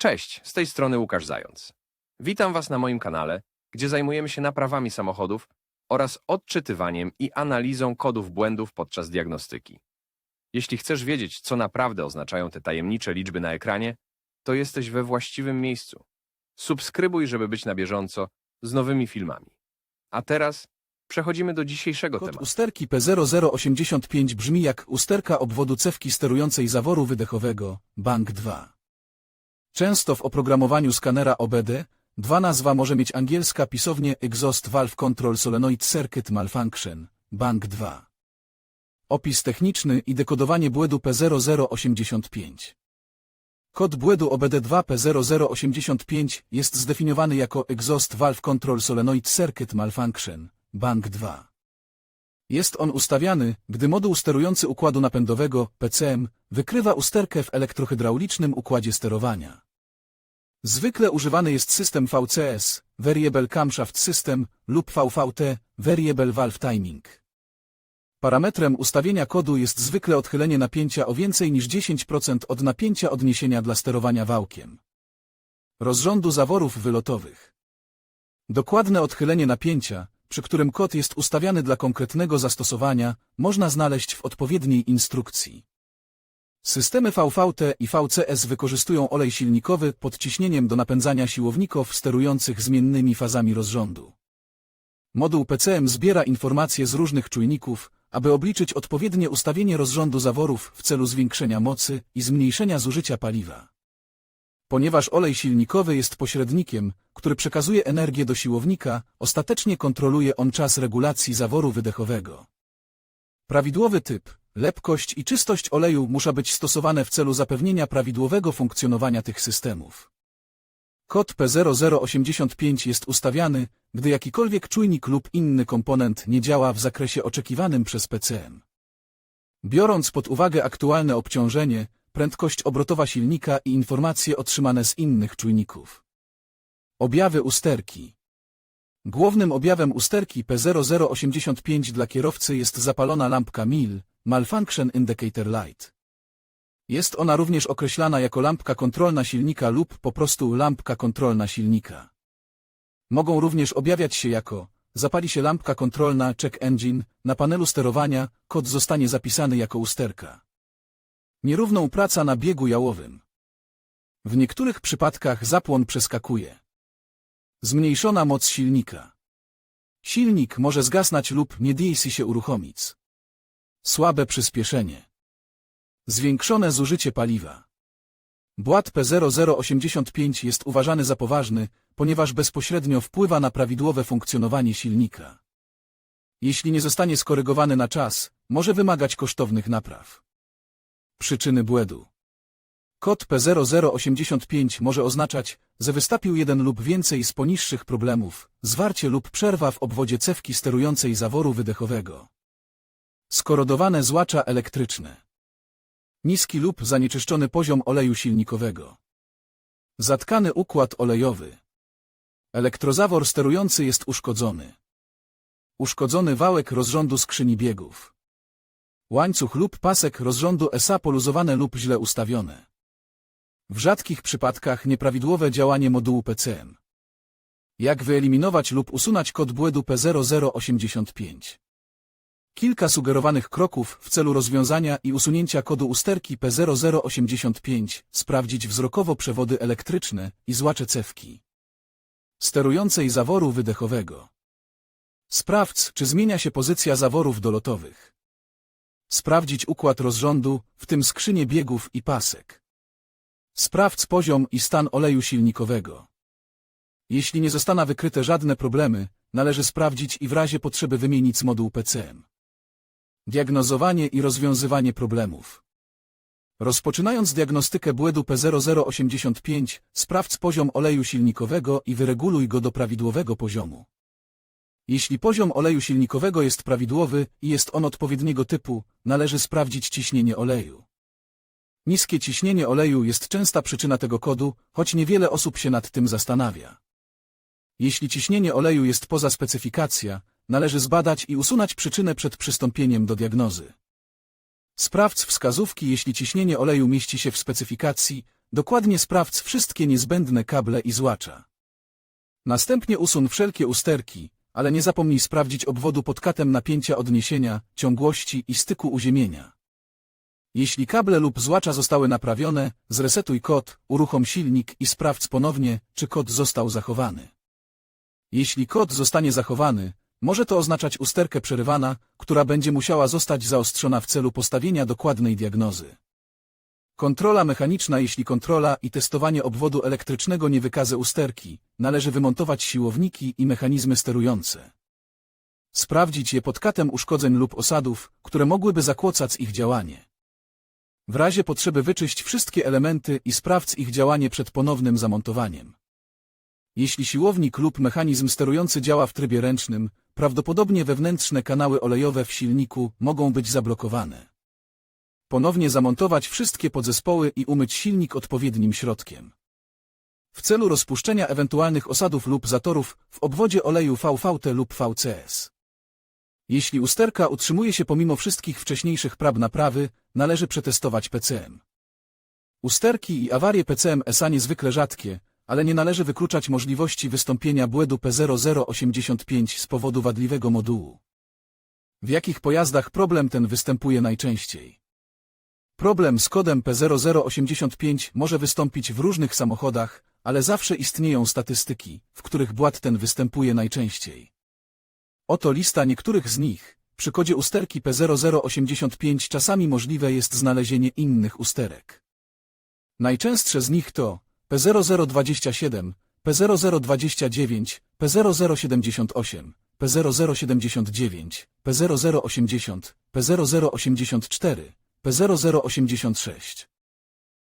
Cześć, z tej strony Łukasz Zając. Witam Was na moim kanale, gdzie zajmujemy się naprawami samochodów oraz odczytywaniem i analizą kodów błędów podczas diagnostyki. Jeśli chcesz wiedzieć, co naprawdę oznaczają te tajemnicze liczby na ekranie, to jesteś we właściwym miejscu. Subskrybuj, żeby być na bieżąco z nowymi filmami. A teraz przechodzimy do dzisiejszego Kod tematu. usterki P0085 brzmi jak usterka obwodu cewki sterującej zaworu wydechowego, Bank 2. Często w oprogramowaniu skanera OBD, dwa nazwa może mieć angielska pisownie Exhaust Valve Control Solenoid Circuit Malfunction, Bank 2. Opis techniczny i dekodowanie błędu P0085. Kod błędu OBD2 P0085 jest zdefiniowany jako Exhaust Valve Control Solenoid Circuit Malfunction, Bank 2. Jest on ustawiany, gdy moduł sterujący układu napędowego, PCM, wykrywa usterkę w elektrohydraulicznym układzie sterowania. Zwykle używany jest system VCS, Variable Camshaft System, lub VVT, Variable Valve Timing. Parametrem ustawienia kodu jest zwykle odchylenie napięcia o więcej niż 10% od napięcia odniesienia dla sterowania wałkiem. Rozrządu zaworów wylotowych. Dokładne odchylenie napięcia, przy którym kod jest ustawiany dla konkretnego zastosowania, można znaleźć w odpowiedniej instrukcji. Systemy VVT i VCS wykorzystują olej silnikowy pod ciśnieniem do napędzania siłowników sterujących zmiennymi fazami rozrządu. Moduł PCM zbiera informacje z różnych czujników, aby obliczyć odpowiednie ustawienie rozrządu zaworów w celu zwiększenia mocy i zmniejszenia zużycia paliwa. Ponieważ olej silnikowy jest pośrednikiem, który przekazuje energię do siłownika, ostatecznie kontroluje on czas regulacji zaworu wydechowego. Prawidłowy typ, lepkość i czystość oleju muszą być stosowane w celu zapewnienia prawidłowego funkcjonowania tych systemów. Kod P0085 jest ustawiany, gdy jakikolwiek czujnik lub inny komponent nie działa w zakresie oczekiwanym przez PCM. Biorąc pod uwagę aktualne obciążenie, prędkość obrotowa silnika i informacje otrzymane z innych czujników. Objawy usterki Głównym objawem usterki P0085 dla kierowcy jest zapalona lampka MIL, Malfunction Indicator Light. Jest ona również określana jako lampka kontrolna silnika lub po prostu lampka kontrolna silnika. Mogą również objawiać się jako zapali się lampka kontrolna check engine, na panelu sterowania kod zostanie zapisany jako usterka. Nierówną praca na biegu jałowym. W niektórych przypadkach zapłon przeskakuje. Zmniejszona moc silnika. Silnik może zgasnąć lub nie DC się uruchomić. Słabe przyspieszenie. Zwiększone zużycie paliwa. Błat P0085 jest uważany za poważny, ponieważ bezpośrednio wpływa na prawidłowe funkcjonowanie silnika. Jeśli nie zostanie skorygowany na czas, może wymagać kosztownych napraw. Przyczyny błędu. Kod P0085 może oznaczać, że wystąpił jeden lub więcej z poniższych problemów, zwarcie lub przerwa w obwodzie cewki sterującej zaworu wydechowego. Skorodowane złacza elektryczne. Niski lub zanieczyszczony poziom oleju silnikowego. Zatkany układ olejowy. Elektrozawór sterujący jest uszkodzony. Uszkodzony wałek rozrządu skrzyni biegów. Łańcuch lub pasek rozrządu SA poluzowane lub źle ustawione. W rzadkich przypadkach nieprawidłowe działanie modułu PCM. Jak wyeliminować lub usunąć kod błędu P0085? Kilka sugerowanych kroków w celu rozwiązania i usunięcia kodu usterki P0085, sprawdzić wzrokowo przewody elektryczne i złacze cewki. Sterującej zaworu wydechowego. Sprawdź, czy zmienia się pozycja zaworów dolotowych. Sprawdzić układ rozrządu, w tym skrzynię biegów i pasek. Sprawdź poziom i stan oleju silnikowego. Jeśli nie zostaną wykryte żadne problemy, należy sprawdzić i w razie potrzeby wymienić moduł PCM. Diagnozowanie i rozwiązywanie problemów. Rozpoczynając diagnostykę błędu P0085, sprawdź poziom oleju silnikowego i wyreguluj go do prawidłowego poziomu. Jeśli poziom oleju silnikowego jest prawidłowy i jest on odpowiedniego typu, należy sprawdzić ciśnienie oleju. Niskie ciśnienie oleju jest częsta przyczyna tego kodu, choć niewiele osób się nad tym zastanawia. Jeśli ciśnienie oleju jest poza specyfikacja, należy zbadać i usunąć przyczynę przed przystąpieniem do diagnozy. Sprawdź wskazówki, jeśli ciśnienie oleju mieści się w specyfikacji, dokładnie sprawdź wszystkie niezbędne kable i złacza. Następnie usuń wszelkie usterki, ale nie zapomnij sprawdzić obwodu pod katem napięcia odniesienia, ciągłości i styku uziemienia. Jeśli kable lub złacza zostały naprawione, zresetuj kod, uruchom silnik i sprawdź ponownie, czy kod został zachowany. Jeśli kod zostanie zachowany, może to oznaczać usterkę przerywana, która będzie musiała zostać zaostrzona w celu postawienia dokładnej diagnozy. Kontrola mechaniczna Jeśli kontrola i testowanie obwodu elektrycznego nie wykaże usterki, należy wymontować siłowniki i mechanizmy sterujące. Sprawdzić je pod katem uszkodzeń lub osadów, które mogłyby zakłócać ich działanie. W razie potrzeby wyczyść wszystkie elementy i sprawdź ich działanie przed ponownym zamontowaniem. Jeśli siłownik lub mechanizm sterujący działa w trybie ręcznym, prawdopodobnie wewnętrzne kanały olejowe w silniku mogą być zablokowane. Ponownie zamontować wszystkie podzespoły i umyć silnik odpowiednim środkiem. W celu rozpuszczenia ewentualnych osadów lub zatorów w obwodzie oleju VVT lub VCS. Jeśli usterka utrzymuje się pomimo wszystkich wcześniejszych prab naprawy, należy przetestować PCM. Usterki i awarie PCM SA niezwykle rzadkie, ale nie należy wykluczać możliwości wystąpienia błędu P0085 z powodu wadliwego modułu. W jakich pojazdach problem ten występuje najczęściej? Problem z kodem P0085 może wystąpić w różnych samochodach, ale zawsze istnieją statystyki, w których błąd ten występuje najczęściej. Oto lista niektórych z nich. Przy kodzie usterki P0085 czasami możliwe jest znalezienie innych usterek. Najczęstsze z nich to P0027, P0029, P0078, P0079, P0080, P0084, P0086.